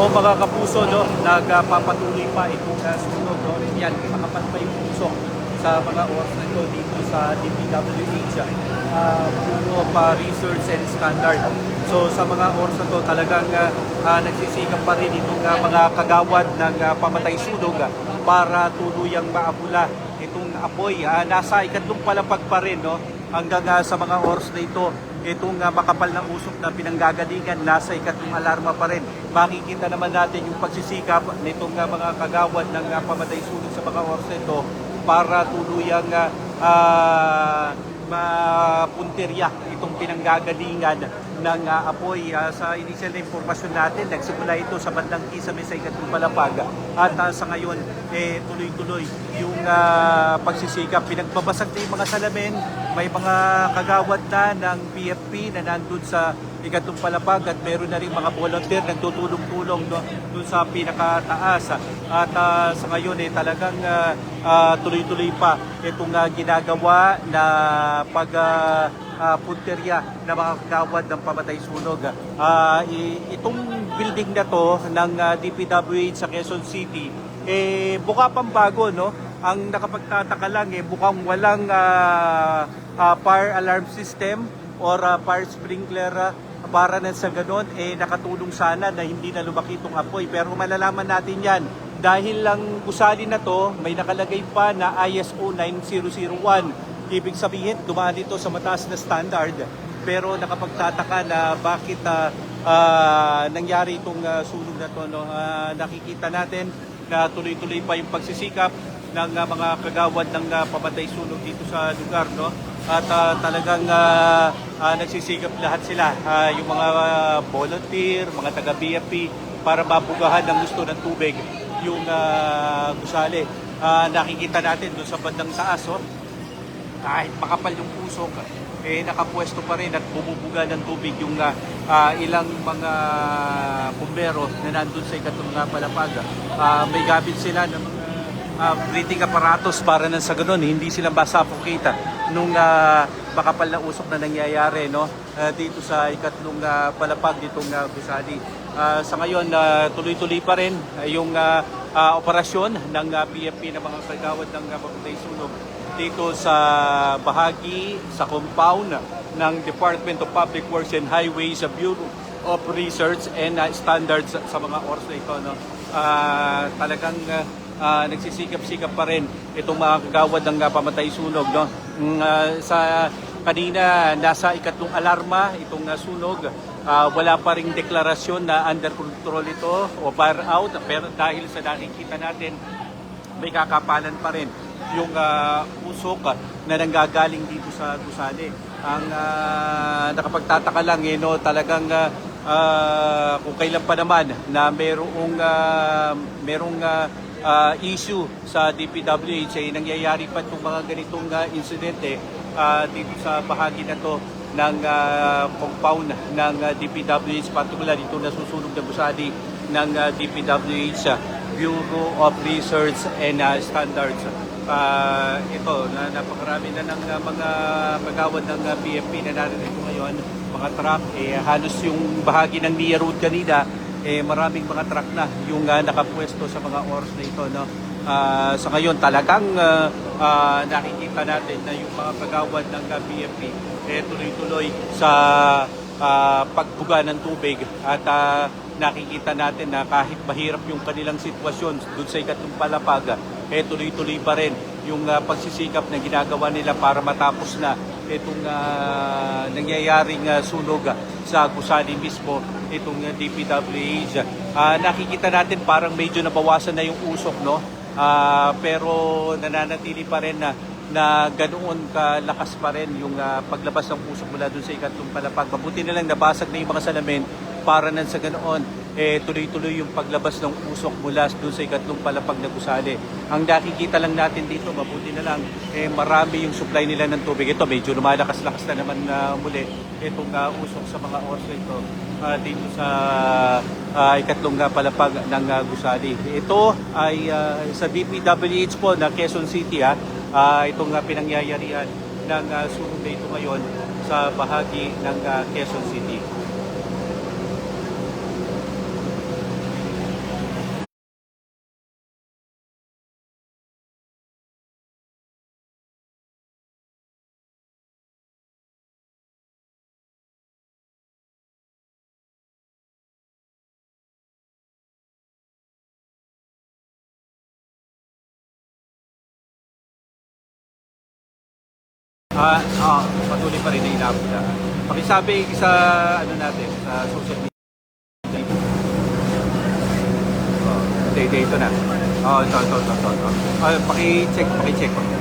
So mga kapuso, no, nagpapatuloy pa itong uh, sunog. No? Yan, makapat pa yung puso sa mga oras na ito dito sa DPWH, uh, Bureau of uh, Research and Standard. So sa mga oras na ito talagang uh, uh, nagsisikap pa rin itong uh, mga kagawad ng uh, pamatay sunog uh, para tuluyang maabula itong apoy. Uh, nasa ikatlong palapag pa rin no? hanggang uh, sa mga oras na ito itong uh, makapal na usok na pinanggagalingan nasa ikatlong alarma pa rin. Makikita naman natin yung pagsisikap nitong uh, mga kagawad ng uh, pamatay sunog sa mga oras ito para tuluyang uh, uh, itong pinanggagalingan ng uh, apoy. Uh, sa initial na impormasyon natin, nagsimula ito sa bandang Kisame sa ikatlong palapag. At uh, sa ngayon, eh, tuloy-tuloy yung uh, pagsisikap. Pinagbabasag na yung mga salamin, may mga kagawad na ng PFP na nandun sa ikatlong palapag at meron na rin mga volunteer nagtutulong-tulong no, dun sa pinakataas. At uh, sa ngayon eh, talagang uh, uh, tuloy-tuloy pa itong uh, ginagawa na pag uh, uh, punterya ng mga kagawad ng pamatay sunog. Uh, itong building na to ng uh, DPWH sa Quezon City, eh, buka pang bago, no? Ang nakapagtataka lang, eh, bukang walang uh, uh, fire alarm system or uh, fire sprinkler uh, para na sa ganon, eh, nakatulong sana na hindi na lumaki itong apoy. Pero malalaman natin yan dahil lang gusali na to, may nakalagay pa na ISO 9001 Ibig sabihin, dumaan dito sa mataas na standard. Pero nakapagtataka na bakit uh, uh, nangyari itong uh, sunog na to. No? Uh, nakikita natin na tuloy-tuloy pa yung pagsisikap ng uh, mga kagawad ng uh, pamatay sunog dito sa lugar. No? At uh, talagang uh, uh, nagsisikap lahat sila. Uh, yung mga uh, volunteer, mga taga-BFP para mabugahan ng gusto ng tubig yung uh, gusali. Uh, nakikita natin doon sa bandang taas. Oh, kahit makapal yung pusok, eh nakapwesto pa rin at bumubuga ng tubig yung uh, uh, ilang mga bumbero na nandun sa ikatlong uh, palapag. Uh, may gamit sila ng uh, breathing apparatus para nang sa ganun, hindi sila masuffocate nung uh, makapal na usok na nangyayari no uh, dito sa ikatlong uh, palapag ditong uh, Busali. Uh, sa ngayon, uh, tuloy-tuloy pa rin yung uh, uh, operasyon ng uh, PFP ng mga kagawad ng uh, Papatay Sunog dito sa bahagi sa compound ng Department of Public Works and Highways Bureau of Research and uh, Standards sa mga oras na ito. No? Uh, talagang uh, nagsisikap-sikap pa rin itong mga kagawad ng uh, pamatay sunog. No? Uh, sa kanina, nasa ikatlong alarma itong uh, sunog. Uh, wala pa ring deklarasyon na under control ito o fire out. Pero dahil sa nakikita natin, may kakapalan pa rin yung uh, usok na nanggagaling dito sa Gusali. Ang uh, nakapagtataka lang eh, no, talagang uh, uh, kung kailan pa naman na merong uh, merong uh, uh, issue sa DPWH ay nangyayari pa itong mga ganitong uh, insidente uh, dito sa bahagi na to ng uh, compound ng uh, DPWH particular dito nasusunog na Gusali ng uh, DPWH uh, Bureau of Research and uh, Standards. Uh, ito, na napakarami na ng uh, mga kagawad ng uh, PFP na narito ngayon, mga truck, eh, halos yung bahagi ng Nia Road kanina, eh, maraming mga truck na yung uh, nakapwesto sa mga oras na ito. No? Uh, sa ngayon talagang uh, uh, nakikita natin na yung mga kagawad ng uh, PFP eh, tuloy-tuloy sa uh, pagbuga ng tubig at uh, nakikita natin na kahit mahirap yung kanilang sitwasyon doon sa ikatlong palapag, eh tuloy-tuloy pa rin yung uh, pagsisikap na ginagawa nila para matapos na itong uh, nangyayaring uh, sunog uh, sa Gusali mismo, itong uh, DPWH. Uh, nakikita natin parang medyo nabawasan na yung usok, no? Uh, pero nananatili pa rin na na ganoon kalakas pa rin yung uh, paglabas ng usok mula doon sa ikatlong palapag. Mabuti na lang nabasag na yung mga salamin para nan sa ganoon eh, tuloy-tuloy yung paglabas ng usok mula doon sa ikatlong palapag na gusali. Ang nakikita lang natin dito, mabuti na lang, eh, marami yung supply nila ng tubig. Ito, medyo lumalakas-lakas na naman na uh, muli itong uh, usok sa mga oras na ito uh, dito sa uh, ikatlong uh, palapag ng uh, gusali. Ito ay uh, sa DPWH po na Quezon City, ha, uh, itong uh, pinangyayarihan ng uh, na ito ngayon sa bahagi ng uh, Quezon City. Ah, ah, patuloy pa rin na inaabot. Pakisabi sa ano natin, sa social media. Oh, ito, ito, ito na. Oh, ito, ito, ito, ito. ito. Ah, paki-check, paki-check.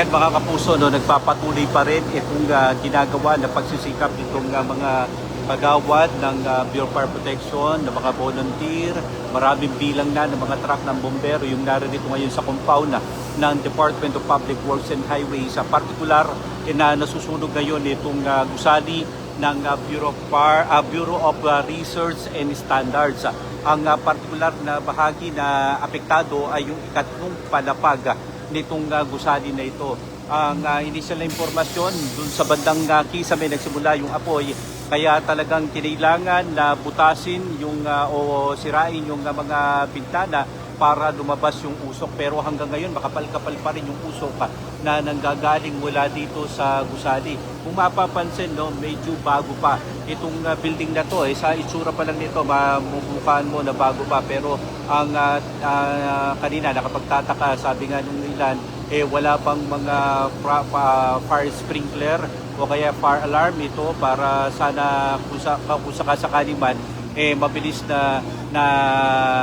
Ayan mga kapuso, no, nagpapatuloy pa rin itong ah, ginagawa na pagsisikap nitong ah, mga kagawad ng ah, Bureau of Fire Protection, ng mga volunteer, maraming bilang na ng mga truck ng bombero yung naririto ngayon sa compound na ng Department of Public Works and Highways. Sa particular, eh, na nasusunog ngayon itong ah, gusali ng ah, Bureau of, Fire, ah, Bureau of ah, Research and Standards. Ang ah, particular na bahagi na apektado ay yung ikatlong palapag nitong uh, gusali na ito. Ang uh, initial na impormasyon dun sa bandang uh, Kisame nagsimula yung apoy kaya talagang kinailangan na butasin yung uh, o sirain yung uh, mga bintana para lumabas yung usok. Pero hanggang ngayon makapal-kapal pa rin yung usok uh, na nanggagaling mula dito sa gusali. Kung mapapansin no, medyo bago pa itong uh, building na to. Eh sa itsura pa lang nito mamumukhaan mo na bago pa. Pero ang uh, uh, kanina nakapagtataka sabi nga nung ilan eh wala pang mga fra- pa- fire sprinkler o kaya fire alarm ito para sana kung, sa, kung sakasakali man eh mabilis na na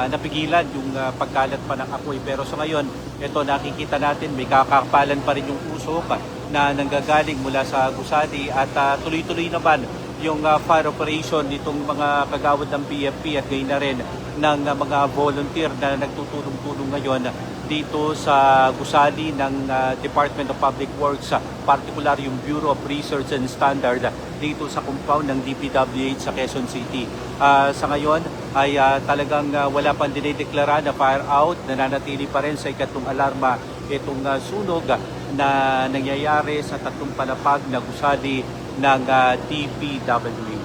napigilan yung uh, pagkalat pa ng apoy. Pero sa ngayon ito nakikita natin may kakapalan pa rin yung usok na nanggagaling mula sa gusali at ah, tuloy-tuloy naman yung uh, fire operation nitong mga kagawad ng PFP at gayon na rin ng uh, mga volunteer na nagtutulong-tulong ngayon dito sa gusali ng uh, Department of Public Works, uh, particular yung Bureau of Research and Standard uh, dito sa compound ng DPWH sa Quezon City. Uh, sa ngayon ay uh, talagang uh, wala pang dinideklara na fire out, nananatili pa rin sa ikatlong alarma itong uh, sunog uh, na nangyayari sa tatlong palapag na gusali ng uh, DPWH.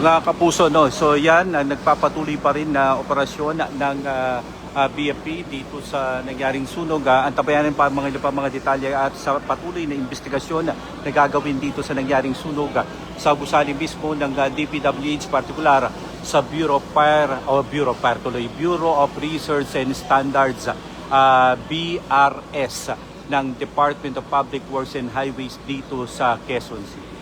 Mga kapuso, no? So yan, ang nagpapatuloy pa rin na operasyon ng ah, ah, BFP dito sa nangyaring sunog. Uh, antabayanan pa mga iba pang mga detalye at sa patuloy na investigasyon na gagawin dito sa nangyaring sunog ah, sa gusali mismo ng ah, DPWH particular sa Bureau of Fire o Bureau of Fire tuloy, Bureau of Research and Standards ah, BRS ng Department of Public Works and Highways dito sa Quezon City.